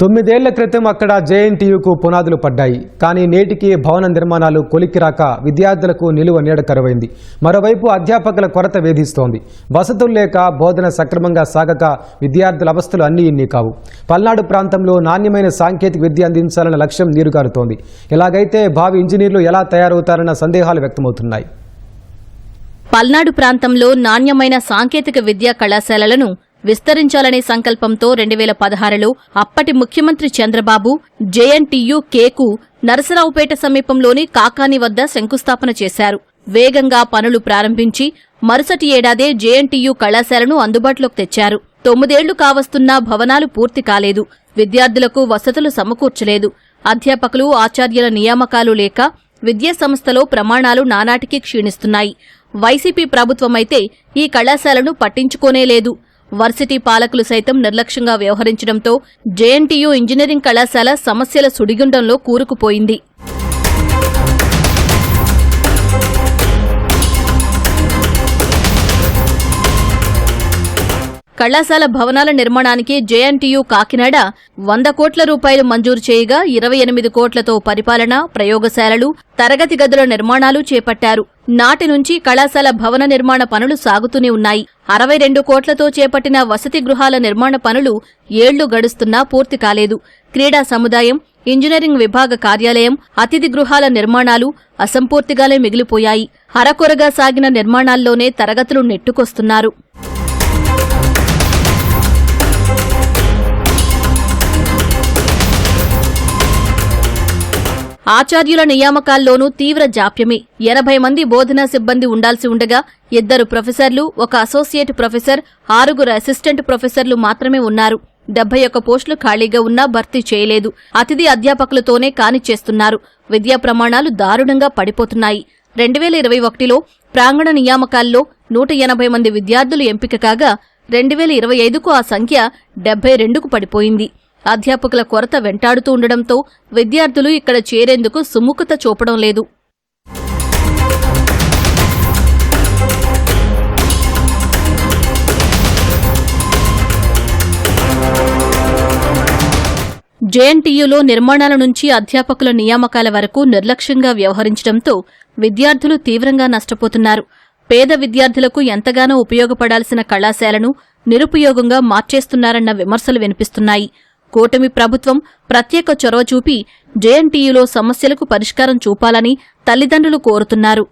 తొమ్మిదేళ్ళ క్రితం అక్కడ జేఎన్టీయూకు పునాదులు పడ్డాయి. కానీ నేటికి భవన నిర్మాణాలు కొలిక్కి రాక విద్యార్థులకు నిలువ నీడ కరువైంది. మరోవైపు అధ్యాపకుల కొరత వేధిస్తోంది. వసతులు లేక బోధన సక్రమంగా సాగక విద్యార్థుల అవస్థలు అన్నీ ఇన్ని కావు. పల్నాడు ప్రాంతంలో నాణ్యమైన సాంకేతిక విద్య అందించాలన్న లక్ష్యం నీరుగారుతోంది. ఇలాగైతే భావి ఇంజనీర్లు ఎలా తయారవుతారన్న సందేహాలు వ్యక్తమవుతున్నాయి. పల్నాడు ప్రాంతంలో నాణ్యమైన సాంకేతిక విద్యా కళాశాలలను విస్తరించాలనే సంకల్పంతో రెండు వేల పదహారులో అప్పటి ముఖ్యమంత్రి చంద్రబాబు జేఎన్టీయు కేకు నరసరావుపేట సమీపంలోని కాకాని వద్ద శంకుస్థాపన చేశారు. వేగంగా పనులు ప్రారంభించి మరుసటి ఏడాదే జేఎన్టీయు కళాశాలను అందుబాటులోకి తెచ్చారు. తొమ్మిదేళ్ళు కావస్తున్నా భవనాలు పూర్తి కాలేదు. విద్యార్థులకు వసతులు సమకూర్చలేదు. అధ్యాపకులు ఆచార్యుల నియామకాలు లేక విద్యాసంస్థలో ప్రమాణాలు నానాటికి క్షీణిస్తున్నాయి. వైసీపీ ప్రభుత్వమైతే ఈ కళాశాలను పట్టించుకోనే లేదు. వర్సిటీ పాలకులు సైతం నిర్లక్ష్యంగా వ్యవహరించడంతో జేఎన్టీయూ ఇంజనీరింగ్ కళాశాల సమస్యల సుడిగుండంలో కూరుకుపోయింది. కళాశాల భవనాల నిర్మాణానికి జేఎన్టీయూ కాకినాడ వంద కోట్ల రూపాయలు మంజూరు చేయగా ఇరవై ఎనిమిది కోట్లతో పరిపాలన ప్రయోగశాలలు తరగతి గదుల నిర్మాణాలు చేపట్టారు. నాటి నుంచి కళాశాల భవన నిర్మాణ పనులు సాగుతూనే ఉన్నాయి. అరవై రెండు కోట్లతో చేపట్టిన వసతి గృహాల నిర్మాణ పనులు ఏళ్ళు గడుస్తున్నా పూర్తి కాలేదు. క్రీడా సముదాయం ఇంజనీరింగ్ విభాగ కార్యాలయం అతిథి గృహాల నిర్మాణాలు అసంపూర్తిగానే మిగిలిపోయాయి. అరకొరగా సాగిన నిర్మాణాల్లోనే తరగతులు నెట్టుకొస్తున్నారు. ఆచార్యుల నియామకాల్లోనూ తీవ్ర జాప్యమే. ఎనభై మంది బోధనా సిబ్బంది ఉండాల్సి ఉండగా ఇద్దరు ప్రొఫెసర్లు ఒక అసోసియేట్ ప్రొఫెసర్ ఆరుగురు అసిస్టెంట్ ప్రొఫెసర్లు మాత్రమే ఉన్నారు. డెబ్బై ఒక్క పోస్టులు ఖాళీగా ఉన్నా భర్తీ చేయలేదు. అతిథి అధ్యాపకులతోనే కానిచ్చేస్తున్నారు. విద్యా ప్రమాణాలు దారుణంగా పడిపోతున్నాయి. రెండు వేల ఇరవై ఒకటిలో ప్రాంగణ నియామకాల్లో నూట ఎనభై మంది విద్యార్థులు ఎంపిక కాగా రెండు వేల ఇరవై ఐదుకు ఆ సంఖ్య డెబ్బై రెండుకు పడిపోయింది. అధ్యాపకుల కొరత వెంటాడుతూ ఉండడంతో విద్యార్థులు ఇక్కడ చేరేందుకు సుముఖత చూపడం లేదు. జేఎన్టీయూలో నిర్మాణాల నుంచి అధ్యాపకుల నియామకాల వరకు నిర్లక్ష్యంగా వ్యవహరించడంతో విద్యార్థులు తీవ్రంగా నష్టపోతున్నారు. పేద విద్యార్థులకు ఎంతగానో ఉపయోగపడాల్సిన కళాశాలను నిరుపయోగంగా మార్చేస్తున్నారన్న విమర్శలు వినిపిస్తున్నాయి. కూటమి ప్రభుత్వం ప్రత్యేక చొరవ చూపి జేఎన్టీయూలో సమస్యలకు పరిష్కారం చూపాలని తల్లిదండ్రులు కోరుతున్నారు.